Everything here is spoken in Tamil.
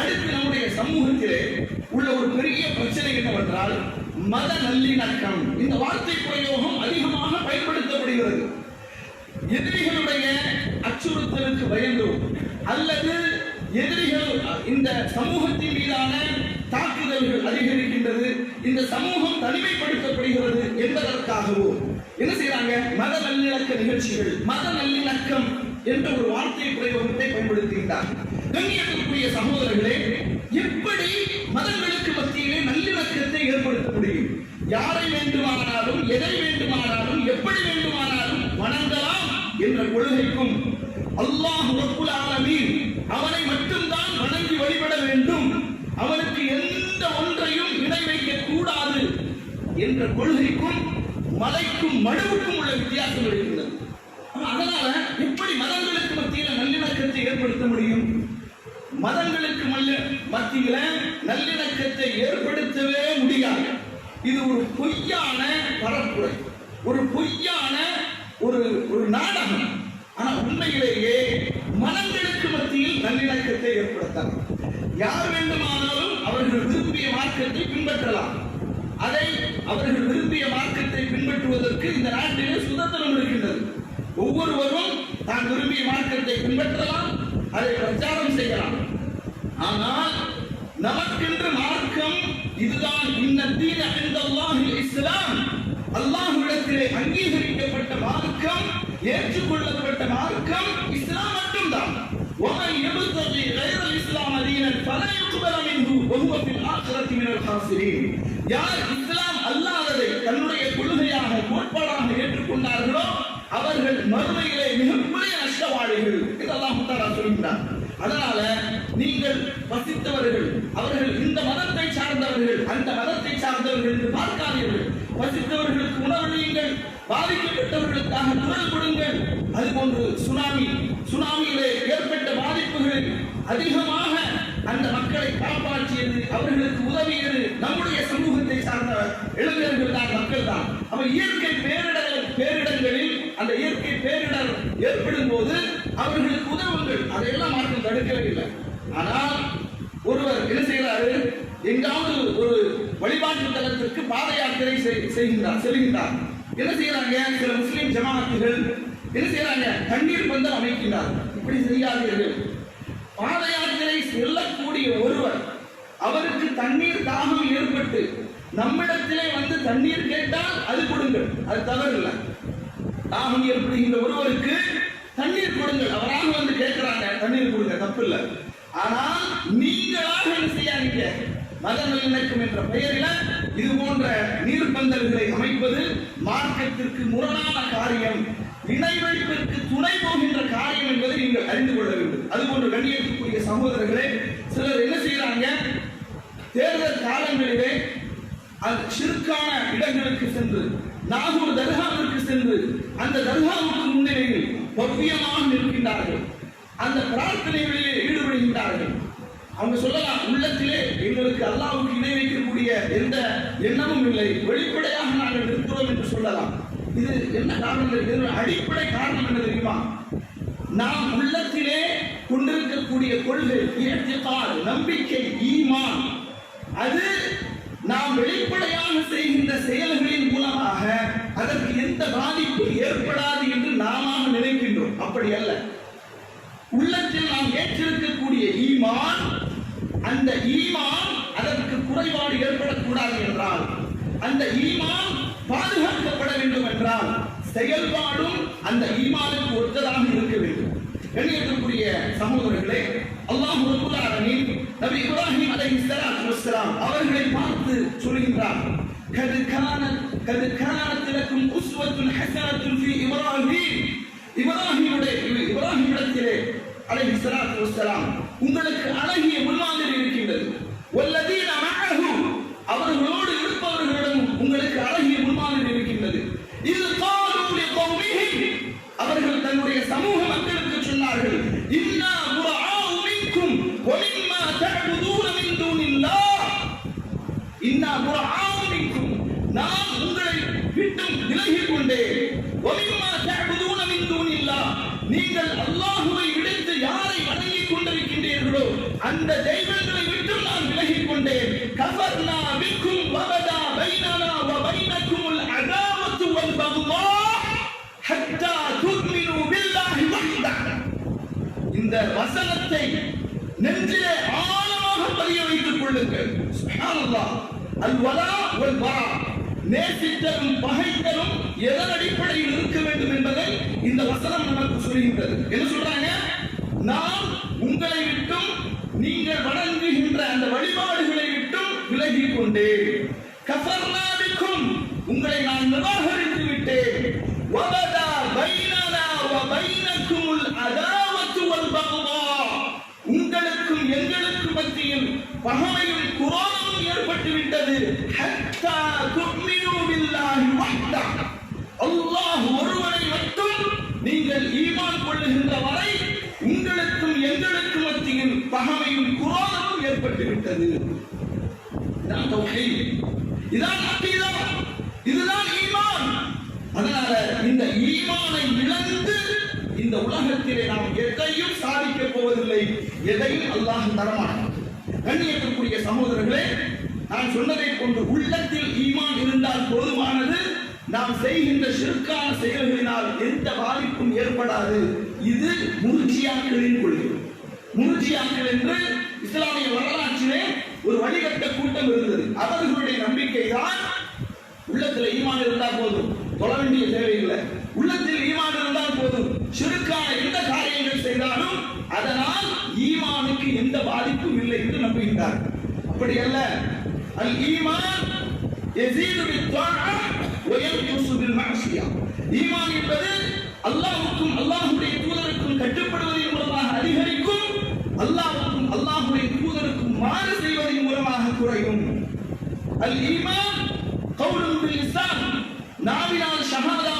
அடுத்து நம்முடைய சமூகத்திலே உள்ள ஒரு பெரிய பிரச்சனை என்னவென்றால் மத நல்லிணக்கம். இந்த வார்த்தை பிரயோகம் அதிகமாக பயன்படுத்தப்படுகிறது. எதிரிகளுடைய அச்சுறுத்தலுக்கு பயந்தோ அல்லது எதிரிகள் இந்த சமூகத்தின் மீதான தாக்குதல்கள் அதிகரிக்கின்றது. இந்த சமூகம் தனிமைப்படுத்தப்படுகிறது என்பதற்காகவோ. என்ன செய்யறாங்க மத நல்லிணக்க நிகழ்ச்சிகள் மத நல்லிணக்கம் என்ற ஒரு வார்த்தை பிரயோகத்தை பயன்படுத்துகின்றார்கள். கண்ணியத்திற்குரிய சகோதரர்களே எப்படி மதங்களுக்கு மத்தியிலே நல்லிணக்கத்தை ஏற்படுத்த முடியும்? யாரை வேண்டுமானாலும் எதை வேண்டுமானாலும் எப்படி வேண்டுமானாலும் வணங்கலாம் என்ற கொள்கைக்கும் அல்லாஹ் ரப்புல் ஆலமீன் அவனை மட்டும்தான் வணங்கி வழிபட வேண்டும். அவனுக்கு எந்த ஒன்றையும் இணை வைக்க கூடாது என்ற கொள்கைக்கும் மலைக்கும் மடுவுக்கும் உள்ள வித்தியாசம் இருக்கிறது. அதனால எப்படி மதங்களுக்கு மத்தியில் நல்லிணக்கத்தை ஏற்படுத்த முடியும்? மதங்களுக்கு மத்தியில நல்லிணக்கத்தை ஏற்படுத்தவே முடியாது. இது ஒரு பொய்யான பரப்புரை. ஒரு பொய்யான ஒரு ஒரு நாடகம். ஆனா உண்மையிலேயே மனங்களுக்கு மத்தியில் நல்லிணக்கத்தை ஏற்படுத்தலாம். யார் வேண்டுமானாலும் அவர்கள் விரும்பிய மார்க்கத்தை பின்பற்றலாம். அதை அவர்கள் விரும்பிய மார்க்கத்தை பின்பற்றுவதற்கு இந்த நாட்டிலே சுதந்திரம் இருக்கின்றது. ஒவ்வொருவரும் தான் விரும்பிய மார்க்கத்தை பின்பற்றலாம் அதை பிரச்சாரம் செய்யலாம். ஆனால் நமக்கென்று மார்க்கம் இதுதான் இந்த தீன அல்லாஹில் இஸ்லாம் அல்லாஹ்விடத்திலே அங்கீகரிக்கப்பட்ட மார்க்கம் ஏற்றுக்கொள்ளப்பட்ட மார்க்கம் இஸ்லாம் மட்டும்தான் ومن يبتغي غير الاسلام دينا فلا يقبل منه وهو في الاخره من الخاسرين யார் இஸ்லாம் அல்லாததை தன்னுடைய கொள்கையாக கோட்பாடாக ஏற்றுக்கொண்டார்களோ அவர்கள் மறுமையிலே மிகப்பெரிய நஷ்டவாளிகள் என்று அல்லாஹ் தஆலா சொல்கிறார் அதனால நீங்கள் வசித்தவர்கள் அவர்கள் இந்த மதத்தை சார்ந்தவர்கள் அந்த மதத்தை சார்ந்தவர்கள் என்று பார்க்காதீர்கள். வசித்தவர்களுக்கு உணவளியுங்கள் பாதிக்கப்பட்டவர்களுக்காக குரல் கொடுங்கள். அதுபோன்று சுனாமி சுனாமியிலே ஏற்பட்ட பாதிப்புகளில் அதிகமாக அந்த மக்களை காப்பாற்றியது அவர்களுக்கு உதவியது நம்முடைய சமூகத்தை சார்ந்த இளைஞர்கள் தான் மக்கள் தான். அவ இயற்கை பேரிடர் பேரிடங்களில் அந்த இயற்கை பேரிடர் ஏற்படும் போது அவர்களுக்கு உதவுங்கள். அதையெல்லாம் மாற்றம் தடுக்கவே இல்லை. ஆனால் ஒருவர் என்ன செய்கிறாரு? எங்காவது ஒரு வழிபாட்டு தலத்திற்கு பாத யாத்திரை செய்- செய்கின்றார் செல்கின்றார். என்ன செய்யறாங்க சில முஸ்லிம் ஜமாத்துகள் என்ன செய்யறாங்க தண்ணீர் பந்தம் அமைக்கின்றார்கள். இப்படி செய்யாதீர்கள். பாத யாத்திரை செல்லக்கூடிய ஒருவர் அவருக்கு தண்ணீர் தாகம் ஏற்பட்டு நம்மிடத்திலே வந்து தண்ணீர் கேட்டால் அது கொடுங்கள். அது தவறில்லை. தாகம் ஏற்படுகின்ற ஒருவருக்கு தண்ணீர் கொடுங்கள். அவராக வந்து கேட்கிறாங்க தண்ணீர் கொடுங்க. தப்பு இல்லை ஆனால் நீங்களாக என்ன செய்யாதீங்க? மத நல்லிணக்கம் என்ற பெயரில இது போன்ற நீர்பந்தல்களை அமைப்பது மார்க்கத்திற்கு முரணான காரியம். இணைவழிப்பிற்கு துணை போகின்ற காரியம் என்பதை நீங்கள் அறிந்து கொள்ள வேண்டும். அதுபோன்று கண்ணியத்துக்குரிய சகோதரர்களே சிலர் என்ன செய்யறாங்க தேர்தல் காலங்களிலே அது சிறுக்கான இடங்களுக்கு சென்று நாகூர் தர்காவிற்கு சென்று அந்த தர்காவுக்கு முன்னிலையில் பவ்யமாக நிற்கின்றார்கள். அந்த பிரார்த்தனைகளிலே ஈடுபடுகின்றார்கள். அவங்க சொல்லலாம் உள்ளத்திலே எங்களுக்கு அல்லாவுக்கு இணை வைக்கக்கூடிய எந்த எண்ணமும் இல்லை. வெளிப்படையாக நாங்கள் இருக்கிறோம் என்று சொல்லலாம். இது என்ன காரணம் இதனுடைய அடிப்படை காரணம் என்ன தெரியுமா? நாம் உள்ளத்திலே கொண்டிருக்கக்கூடிய கொள்கை இயற்கைப்பால் நம்பிக்கை ஈமான் அது நாம் வெளிப்படையாக செய்கின்ற செயல்களின் மூலமாக அதற்கு எந்த பாதிப்பு ஏற்படாது என்று நாம நினைக்கின்றோம். அப்படி அல்ல. ஏற்றிருக்கக்கூடிய ஈமான் அந்த ஈமான் அதற்கு குறைபாடு ஏற்படக்கூடாது என்றால் அந்த ஈமான் பாதுகாக்கப்பட வேண்டும் என்றால் செயல்பாடும் அந்த ஈமானுக்கு ஒத்ததாக இருக்க வேண்டும் கண்ணியத்திற்குரிய சகோதரர்களே அல்லாஹ் ரப்புல் ஆலமீன் நபி இப்ராஹிம் அலைஹிஸ்ஸலாத்து வஸ்ஸலாம் அவர்களை பார்த்து சொல்கின்றார் قد كانت قد كانت لكم أسوة حسنة في إبراهيم இப்ராஹிமுடைய இப்ராஹிமிடத்திலே அலைஹி ஸலாத்து உங்களுக்கு அழகிய முன்மாதிரி இருக்கின்றது. வல்லதீன மஅஹு அவர்களோடு இருப்பவர்களிடம் உங்களுக்கு அழகிய முன்மாதிரி இருக்கின்றது. இது காலு லிகௌமிஹி அவர்கள் தன்னுடைய சமூக மக்களுக்கு சொன்னார்கள் இன்னா புரஆஉ மின்கும் வ மிம்மா தஅபுதூன மின் தூனில்லாஹ். இன்னா புரஆஉ மின்கும் நான் உங்களை விட்டும் விலகிக் கொண்டேன். வ மிம்மா அந்த தெய்வங்களை விட்டு நான் விலகிக் கொண்டேன். கபர்னா விக்கும் வபதா பைனனா வ பைனக்குமுல் அதாவத்து வல் பக்தா ஹத்தா துக்மினு பில்லாஹி வஹ்தா. இந்த வசனத்தை நெஞ்சிலே ஆழமாக பதிய வைத்துக் கொள்ளுங்கள். சுப்ஹானல்லாஹ் அல் வலா வல் வரா நேசித்தலும் பகைத்தலும் எதன் அடிப்படையில் இருக்க வேண்டும் என்பதை இந்த வசனம் நமக்கு சொல்கின்றது. என்ன சொல்றாங்க? நான் உங்களை விட்டும் நீங்கள் வணங்குகின்ற அந்த வழிபாடுகளை விட்டும் விலகிக் கொண்டேன் கஃபர்னாபிக்கும் உங்களை நான் நிராகரித்து விட்டேன். வபதா பைனனா வ பைனக்குமுல் அதாவத்து வல் உங்களுக்கும் எங்களுக்கும் மத்தியில் பகைமையும் குரோதமும் ஏற்பட்டு விட்டது ஹத்தா எங்களுக்கும் மத்தியில் குரோதமும் ஏற்பட்டு விட்டது. இதான் தௌஹீத். இதான் அக்கீதா இதுதான் ஈமான். அதனால இந்த ஈமானை இழந்து இந்த உலகத்திலே நாம் எதையும் சாதிக்க போவதில்லை. எதையும் அல்லாஹ் தரமாட்டான். கண்ணியத்திற்குரிய சகோதரர்களே நான் சொன்னதை போன்று உள்ளத்தில் ஈமான் இருந்தால் போதுமானது. நாம் செய்கின்ற சிறுக்கான செயல்களினால் எந்த பாதிப்பும் ஏற்படாது. இது முர்ஜியாக்களின் கொள்கை. முர்ஜியாக்கள் என்று இஸ்லாமிய வரலாற்றிலே ஒரு வழிகட்ட கூட்டம் இருந்தது அவர்களுடைய நம்பிக்கை தான் உள்ளத்தில் ஈமான் இருந்தால் போதும் தொழ வேண்டிய தேவையில்லை உள்ளத்தில் ஈமான் இருந்தால் போதும் சிறுக்கான எந்த காரியங்கள் செய்தாலும் அதனால் ஈமானுக்கு எந்த பாதிப்பும் இல்லை என்று நம்புகின்றார் அப்படி அல்ல அல் ஈமான் يزيد بالطاعة وينقص بالمعصية ஈமான் என்பது அல்லாஹ்வுக்கும் அல்லாஹ்வுடைய தூதருக்கும் கட்டுப்படுவதன் மூலமாக அதிகரிக்கும் அல்லாஹ்வுக்கும் அல்லாஹ்வுடைய தூதருக்கும் மாறு செய்வதன் மூலமாக குறையும் அல் ஈமான் கவுலும் பில் லிசான் நாவினால் ஷஹாதாவை